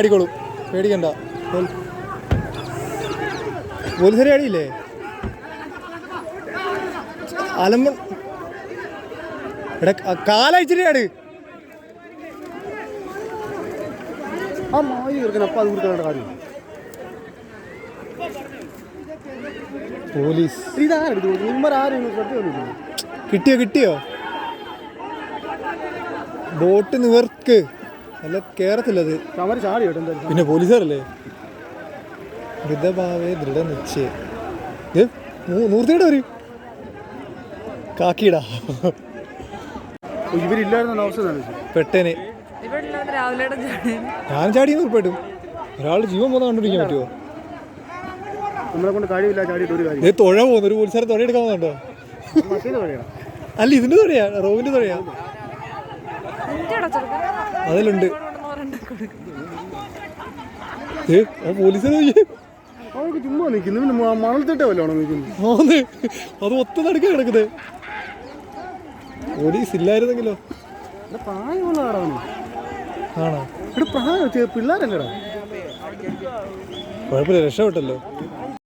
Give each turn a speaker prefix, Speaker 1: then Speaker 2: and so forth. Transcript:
Speaker 1: അടിക്കോളൂ. പേടിക്കണ്ട. പോലീസരെ അടിയില്ലേ? അലമ്പ. എടാ അടി
Speaker 2: ആ മായി തീർക്കണം. അപ്പം അത് കൊടുക്കാനുള്ള കാര്യം
Speaker 1: പോലീസ്.
Speaker 2: ഇതാരും എടുത്തു കൊടുക്കും ഇമ്മർ ആരും ശ്രദ്ധ വന്നിട്ടില്ല
Speaker 1: കിട്ടിയോ കിട്ടിയോ? ബോട്ട് നിവർക്ക്. അല്ല കേറത്തില്ലത്
Speaker 2: അവർ ചാടി കേട്ടോ എന്തായാലും.
Speaker 1: പിന്നെ പോലീസുകാരല്ലേ? മൃതഭാവേ ദൃഢ നിശ്ചയം നൂർത്തിയുടെ വരും കാക്കിടാ
Speaker 2: ഇവരില്ലായിരുന്ന അവസ്ഥ
Speaker 1: പെട്ടേനെ. ഞാൻ ചാടി ഉറപ്പായിട്ടും ഒരാളുടെ ജീവൻ പോകുന്ന കണ്ടുപിടിക്കാൻ പറ്റുമോ?
Speaker 2: നമ്മളെ കൊണ്ട് കഴിവില്ല ചാടിയിട്ട് ഒരു കാര്യം.
Speaker 1: തുഴ പോകുന്നു ഒരു പോലീസുകാരെ തുഴ എടുക്കാൻ പോകുന്നുണ്ടോ അല്ല ഇതിന്റെ തുഴയാ. റോവിന്റെ തുഴയാ. അതിലുണ്ട്. ഏ ആ പോലീസുകാരെ നോക്കിയേ.
Speaker 2: അവർക്ക് ചുമ്മാ നിൽക്കുന്നു. പിന്നെ മ- മണൽത്തിട്ട വല്ലതാണോ നിൽക്കുന്നു?
Speaker 1: ആന്ന്. അത് ഒത്ത നടുക്ക കിടക്കുന്നത്. പോലീസ് ഇല്ലായിരുന്നെങ്കിലോ?
Speaker 2: പ്രായമുള്ള ആടാണ്
Speaker 1: ആണോ?
Speaker 2: ഇവിടെ പ്രായം ചെ- പിള്ളേരല്ലേടാ?
Speaker 1: കുഴപ്പമില്ല രക്ഷപ്പെട്ടല്ലോ.